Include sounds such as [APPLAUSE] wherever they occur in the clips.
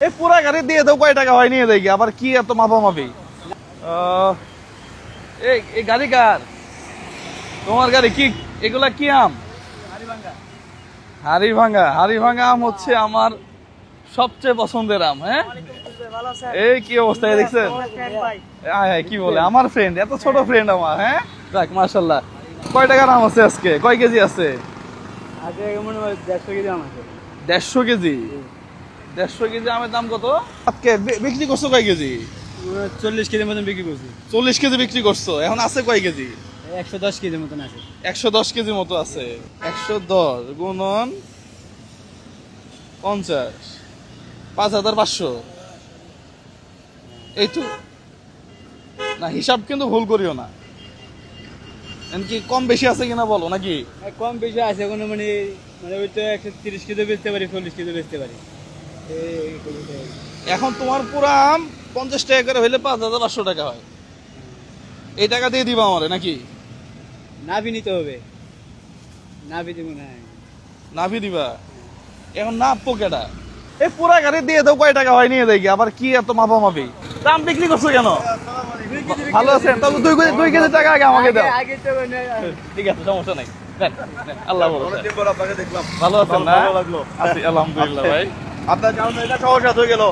এই পুরা গাড়ি দিয়ে দাও কয় টাকা হয় নিয়ে দেখি আবার কি এত মাপামাপি? আহ, এই গাড়ি কার? তোমার গাড়ি কি? এগুলা কি আম? হাড়ি ভাঙা হাড়ি ভাঙা আম হচ্ছে আমার সবচেয়ে পছন্দের আম হ্যাঁ? এই কি অবস্থা এই দেখছেন? আয় হায়, কি বলে? আমার ফ্রেন্ড এত ছোট ফ্রেন্ড আমার হ্যাঁ? যাক মার্শাল্লাহ কয় টাকার আম আছে আজকে? কয় কেজি আছে? হয় দেড়শো কেজি আম আছে। দেড়শো কেজি? দেড়শো কেজি আমের দাম কত? বিক্রি করছ কয় কেজি? চল্লিশ কেজির মতন বিক্রি করছি। চল্লিশ কেজি বিক্রি করছ এখন আছে কয় কেজি? একশো দশ কেজির মতন আছে। একশো দশ কেজি মতো আছে। একশো দশ গুণন পঞ্চাশ পাঁচ হাজার পাঁচশো। এই তো। না হিসাব কিন্তু ভুল করিও না। এমনকি কম বেশি আছে কিনা বলো নাকি? কম বেশি আছে কোনো মানে মানে ওই তো একশো তিরিশ কেজি বেচতে পারি চল্লিশ কেজি বেচতে পারি। এখন তোমার পুরা আম পঞ্চাশ টাকা করে হইলে পাঁচ হাজার পাঁচশো টাকা হয়। এই টাকা দিয়ে দিবা আমারে নাকি? নাভি নিতে হবে। নাভি দিব না। নাভি দিবা? এখন না পোকেটা এই পুরা গাড়ি দিয়ে দাও কয় টাকা হয় নিয়ে দেখি আবার কি এত মাপামাপি? দাম বিক্রি করছ কেন? ভালো আছেন? তবে দুই কেজি দুই কেজি টাকা আগে আমাকে দাও। আগে- আগে তো ঠিক আছে সমস্যা নাই। আল্লাহ ভালো আছেন না? ভালো লাগল। আছি আলহামদুলিল্লাহ ভাই। আপনার জানো এটা সহজ হয়ে গেল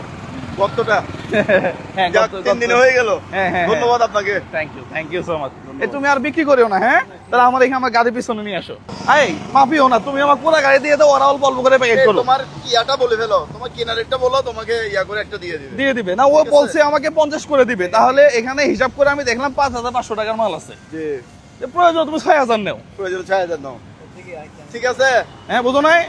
ভক্তটা [LAUGHS] হ্যাঁ তিন দিনে হয়ে গেল। হ্যাঁ, হ্যাঁ, ধন্যবাদ আপনাকে। Thank you thank you so much এই তুমি আর বিক্রি করিও না হ্যাঁ? তাহলে আমার এখানে আমার গাড়ি পিছনে নিয়ে আসো। এই মাফিও না তুমি আমার পুরো গাড়ি দিয়ে দাও ওরা অল্প অল্প করে প্যাকেট করো। তোমার ইয়াটা বলে ফেলো তোমার কেনার রেটটা বলো তোমাকে ইয়া করে একটা দিয়ে দিবে। দিয়ে দিবে। না ও বলছে আমাকে পঞ্চাশ করে দিবে। তাহলে এখানে হিসাব করে আমি দেখলাম পাঁচ হাজার পাঁচশো টাকার মাল আছে। প্রয়োজন তুমি ছয় হাজার নেও। প্রয়োজন ছয় হাজার নাও। ঠিক আছে? হ্যাঁ বুঝো নাই?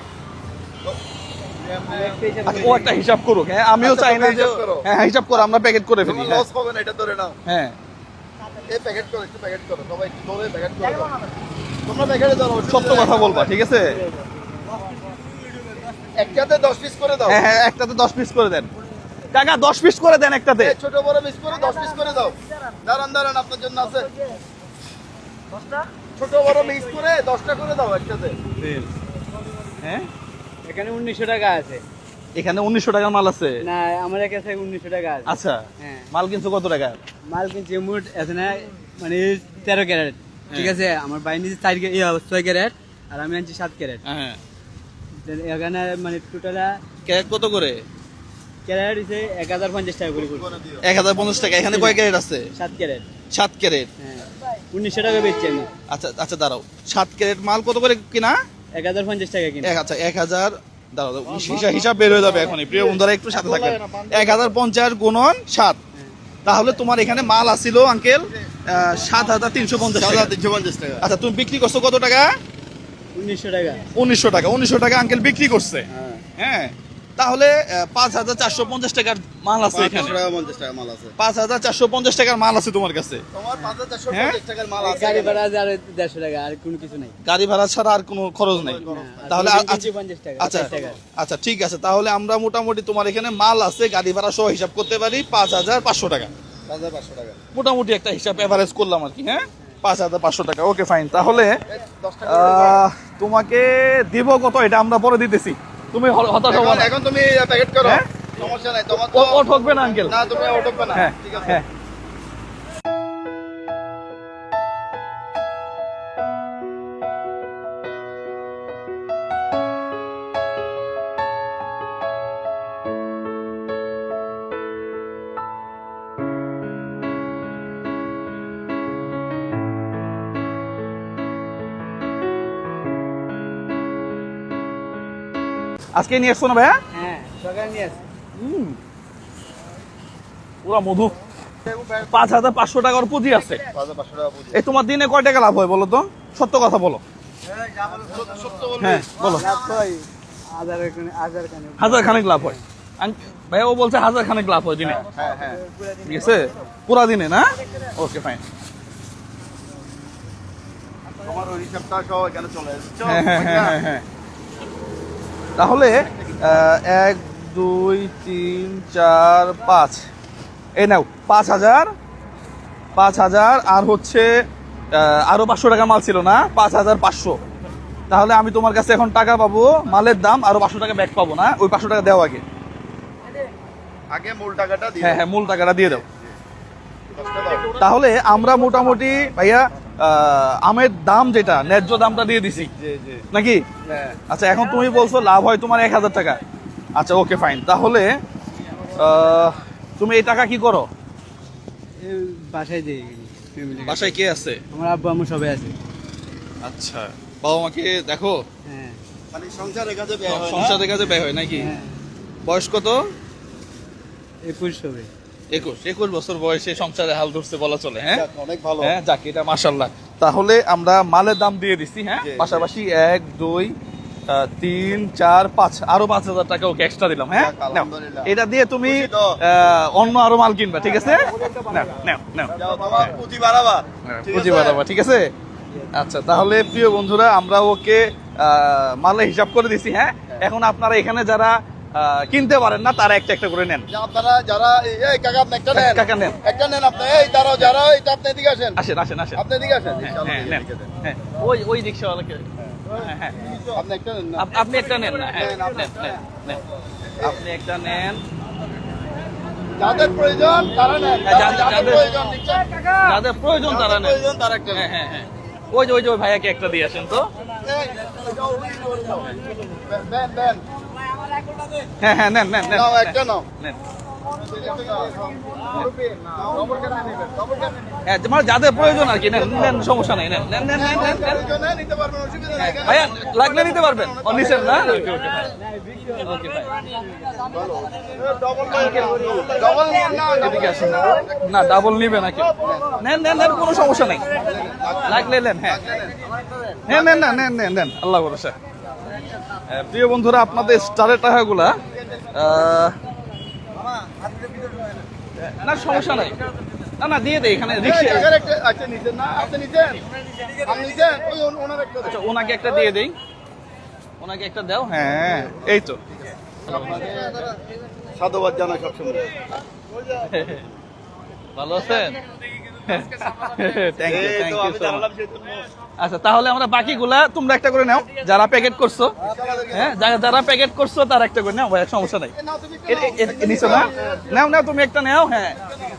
ও একটা হিসাব করুক। হ্যাঁ আমিও আচ্ছা, চাই না যে হ্যাঁ হ্যাঁ, হিসাব করো আমরা প্যাকেট করে ফেলি হ্যাঁ। লস হবে না এটা ধরে নাও। হ্যাঁ। এই প্যাকেট করো একটু প্যাকেট করো সবাই একটু ধরে প্যাকেট করো তোমরা প্যাকেটে দাও সত্য কথা বলবা ঠিক আছে? একটাতে দশ পিস করে দাও। হ্যাঁ হ্যাঁ একটাতে দশ পিস করে দেন। টাকা দশ পিস করে দেন একটাতে। ছোট বড় পিস করে দশ পিস করে দাও। দাঁড়ান দাঁড়ান আপনার জন্য আছে। ছোট বড় মিক্স করে দশটা করে দাও একটাতে। হ্যাঁ? এখানে উনিশশো টাকা আছে। এখানে উনিশশো টাকার মাল আছে? না আমার কাছে উনিশশো টাকা আছে। আচ্ছা হ্যাঁ। মাল কিনছো কত টাকা? মাল কিনছি মোট আছে না মানে তেরো ক্যারেট। ঠিক হ্যাঁ। আছে আমার বাই নিচে চার ছয় ক্যারেট আর আমি আনছি সাত ক্যারেট। হ্যাঁ। এখানে মানে টোটাল ক্যারেট কত করে? ক্যারেট হচ্ছে এক হাজার পঞ্চাশ টাকা করে এক হাজার পঞ্চাশ টাকা এখানে কয় ক্যারেট আছে? সাত ক্যারেট। সাত ক্যারেট। হ্যাঁ। উনিশশো টাকা বেচছি আমি। আচ্ছা আচ্ছা দাঁড়াও। সাত ক্যারেট মাল কত করে কিনা? এক হাজার পঞ্চাশ টাকা কিনে আচ্ছা এক হাজার দাঁড়াও দাঁড়াও, হিসাব হিসাব বের হয়ে যাবে এখনই। প্রিয় বন্ধুরা একটু সাথে থাকবেন এক হাজার পঞ্চাশ গুণন সাত। তাহলে তোমার এখানে মাল আসিল আঙ্কেল সাত হাজার তিনশো পঞ্চাশ হাজার তিনশো পঞ্চাশ টাকা। আচ্ছা তুমি বিক্রি করছ কত টাকা? উনিশশো টাকা। উনিশশো টাকা। উনিশশো টাকা আঙ্কেল বিক্রি করছে। হ্যাঁ। হ্যাঁ। তাহলে পাঁচ হাজার চারশো পঞ্চাশ টাকার মাল আছে এখানে। পাঁচ হাজার চারশো পঞ্চাশ টাকার মাল আছে তোমার কাছে। হ্যাঁ? পঞ্চাশ টাকার মাল আছে। গাড়ি ভাড়া আর দেড়শো টাকা আর কোনো কিছু নাই। গাড়ি ভাড়া ছাড়া আর কোনো খরচ নেই। তাহলে বিল আ- কিনছি পঞ্চাশ টাকা আচ্ছা আচ্ছা ঠিক আছে। তাহলে আমরা মোটামুটি তোমার এখানে মাল আছে গাড়ি ভাড়া সহ হিসাব করতে পারি পাঁচ হাজার পাঁচশো টাকা। মোটামুটি একটা হিসাব এভারেজ করলাম আর কি হ্যাঁ? পাঁচ হাজার পাঁচশো টাকা। ওকে ফাইন তাহলে তোমাকে দিব কত? এটা আমরা পরে দিতেছি। তুমি হতাশ হব এখন তুমি প্যাকেট করো। হ্যাঁ? সমস্যা নাই। তোমার ও- ও ঠকবে না আঙ্কেল না তুমি ওঠবে না। হ্যাঁ ঠিক আছে। আজকে নিয়ে এসছো না ভাইয়া? হ্যাঁ সকালে নিয়ে আসি হুম। পুরা মধু। পাঁচ হাজার পাঁচশো টাকার পুঁজি আছে। এই তোমার দিনে কয় টাকা লাভ হয় বলো তো? সত্য কথা বলো। হ্যাঁ বলো। হাজার খানে হাজার খানে হাজার খানেক লাভ হয়। ভাইয়া ও বলছে হাজার খানেক লাভ হয় দিনে। হ্যাঁ হ্যাঁ ঠিক আছে? পুরা দিনে না? ওকে ফাইন তোমার ওই হিসাবটা সহ এখানে চলে এসেছে। হ্যাঁ হ্যাঁ হ্যাঁ হ্যাঁ হ্যাঁ। তাহলে এক দুই তিন চার পাঁচ। এই নাও পাঁচ হাজার পাঁচ হাজার আর হচ্ছে আহ, আরও পাঁচশো টাকা মাল ছিল না? পাঁচ হাজার পাঁচশো। তাহলে আমি তোমার কাছে এখন টাকা পাবো মালের দাম আরও পাঁচশো টাকা ব্যাক পাবো না? ওই পাঁচশো টাকা দেওয়া আগে। আগে মূল টাকাটা হ্যাঁ হ্যাঁ মূল টাকাটা দিয়ে দাও। তাহলে আমরা মোটামুটি ভাইয়া আমের দাম যেটা ন্যায্য দামটা দিয়ে দিছি। জি জি। নাকি? হ্যাঁ। আচ্ছা এখন তুমি বলছো লাভ হয় তোমার এক হাজার টাকা। আচ্ছা ওকে ফাইন তাহলে তুমি এই টাকা কি করো? এই বাসায় দিই বাসায় কে আছে? আমার আব্বু আম্মু সবাই আছে। আচ্ছা বাবা মাকে দেখো? হ্যাঁ। মানে সংসারের কাছে ব্যয় হয় সংসারের কাছে ব্যয় হয় নাকি? হ্যাঁ। বয়স কত? একুশ হবে। একুশ একুশ বছর বয়সে সংসারে হাল ধরছে বলা চলে হ্যাঁ? অনেক ভালো। হ্যাঁ যাক এটা মাশাল্লাহ তাহলে আমরা মালের দাম দিয়ে দিচ্ছি হ্যাঁ। পাশাপাশি এক দুই তিন চার পাঁচ আরও পাঁচ হাজার টাকা ওকে এক্সট্রা দিলাম হ্যাঁ। এটা দিয়ে তুমি অন্য আরও মাল কিনবা ঠিক আছে? নাও যাও বাবা পুঁজি বাড়াবা ঠিক আছে? আচ্ছা তাহলে প্রিয় বন্ধুরা আমরা ওকে আহ, মালের হিসাব করে দিছি হ্যাঁ। এখন আপনারা এখানে যারা কিনতে পারেন না তারা একটা একটা করে নেন। আপনারা যারা এই- কাকা আপনি একটা নেন। কাকা নেন। একটা নেন আপনি। এই দাঁড়াও যারা এটা আপনি এদিকে আসেন। আসেন আসেন আসেন। আপনি এদিকে আসেন হ্যাঁ, হ্যাঁ, নেন। হ্যাঁ, ওই ওই রিক্সাওয়ালাকে। হ্যাঁ হ্যাঁ আপনি একটা নেন না। আপনি একটা নেন না। হ্যাঁ আপনি- নেন, নেন, নেন। আপনি একটা নেন। যাদের প্রয়োজন তারা নেন। হ্যাঁ, যাদের- প্রয়োজন যাদের প্রয়োজন তারা নেন। প্রয়োজন তারা একটা হ্যাঁ হ্যাঁ হ্যাঁ। ওই যে ওই যে ওই ভাইয়াকে একটা দিয়ে আসেন তো। ব্যান, ব্যান। হ্যাঁ হ্যাঁ নেন নেন একটা নাও। হ্যাঁ যাদের প্রয়োজন আর কি নেন সমস্যা নেই নেন নেন নেন নেন নেন। নেন প্রয়োজনে নিতে পারবেন, অসুবিধা নাই। ভাইয়া লাগলে নিতে পারবেন ও না না ডাবল নিবে না কেউ নেন নেন নেন কোনো সমস্যা নেই। লাগলে নেন হ্যাঁ। নেন নেন না নেন নেন নেন। আল্লাহ ভরসা। প্রিয় বন্ধুরা আপনাদের স্টারের টাকাগুলা না সমস্যা নাই। না না দিয়ে দেয় এখানে আচ্ছা। আচ্ছা ওনাকে একটা দিয়ে দেই। ওনাকে একটা দাও হ্যাঁ এই তো। সাধুবাদ জানাই সবসময়। ভালো আছেন? [LAUGHS] আচ্ছা তাহলে আমরা বাকিগুলা তোমরা একটা করে নাও যারা প্যাকেট করছ। হ্যাঁ যারা যারা প্যাকেট করছ তারা একটা করে নাও ভাই সমস্যা নাই। নিছো না? নাও নাও তুমি একটা নাও হ্যাঁ।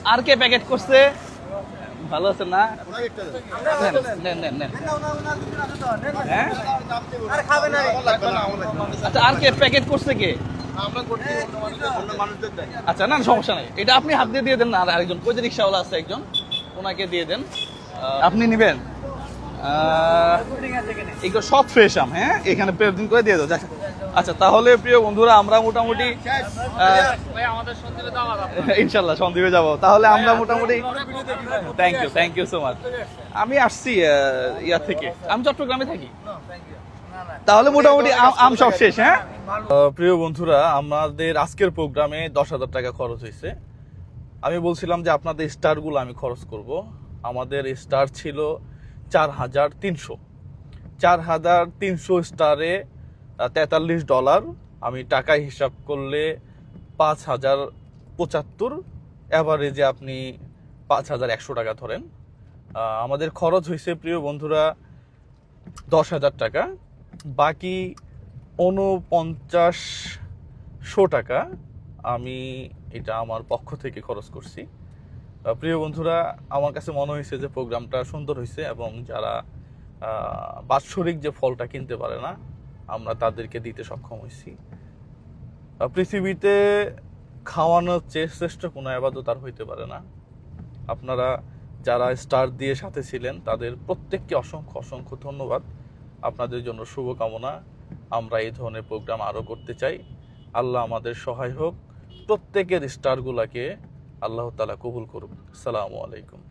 আর কে প্যাকেট করছে? ভালো আছে না। নেন নেন নেন হ্যাঁ। আচ্ছা আর কে প্যাকেট করছে কে? আমরা করছি অন্য মানুষদের- অন্য মানুষদের দেয়। আচ্ছা না সমস্যা নাই। এটা আপনি হাত দিয়ে দিয়ে দেন না আর আরেকজন। কোই যে রিক্সাওয়ালা আছে একজন? ওনাকে দিয়ে দেন। আপনি নেবেন? এগুলো সব ফ্রেশ আম হ্যাঁ? এখানে প্রেজেন্ট করে দিয়ে দাও আচ্ছা তাহলে প্রিয় বন্ধুরা আমরা মোটামুটি ইনশাল্লাহ সন্দীপে যাব। তাহলে আমরা মোটামুটি thank you thank you so much আমি আসছি আহ, ইয়া থেকে। আমি চট্টগ্রামে থাকি। তাহলে মোটামুটি আম- আম সব শেষ হ্যাঁ? প্রিয় বন্ধুরা আমাদের আজকের প্রোগ্রামে দশ হাজার টাকা খরচ হয়েছে। আমি বলছিলাম যে আপনাদের স্টারগুলো আমি খরচ করব। আমাদের স্টার ছিল চার হাজার তিনশো। চার হাজার তিনশো স্টারে তেতাল্লিশ ডলার। আমি টাকায় হিসাব করলে পাঁচ হাজার পঁচাত্তর। অ্যাভারেজে আপনি পাঁচ হাজার একশো টাকা ধরেন। আমাদের খরচ হয়েছে, প্রিয় বন্ধুরা, দশ হাজার টাকা। বাকি উনপঞ্চাশশো টাকা আমি এটা আমার পক্ষ থেকে খরচ করছি। প্রিয় বন্ধুরা, আমার কাছে মনে হয়েছে যে প্রোগ্রামটা সুন্দর হয়েছে এবং যারা বাৎসরিক যে ফলটা কিনতে পারে না, আমরা তাদেরকে দিতে সক্ষম হয়েছি। পৃথিবীতে খাওয়ানোর চেয়ে শ্রেষ্ঠ কোনো আবাদত আর হইতে পারে না। আপনারা যারা স্টার দিয়ে সাথে ছিলেন, তাদের প্রত্যেককে অসংখ্য অসংখ্য ধন্যবাদ। আপনাদের জন্য শুভকামনা। আমরা এই ধরনের প্রোগ্রাম আরও করতে চাই। আল্লাহ আমাদের সহায় হোক। প্রত্যেকের স্টারগুলাকে আল্লাহ তালা কবুল করুক। সালামু আলাইকুম।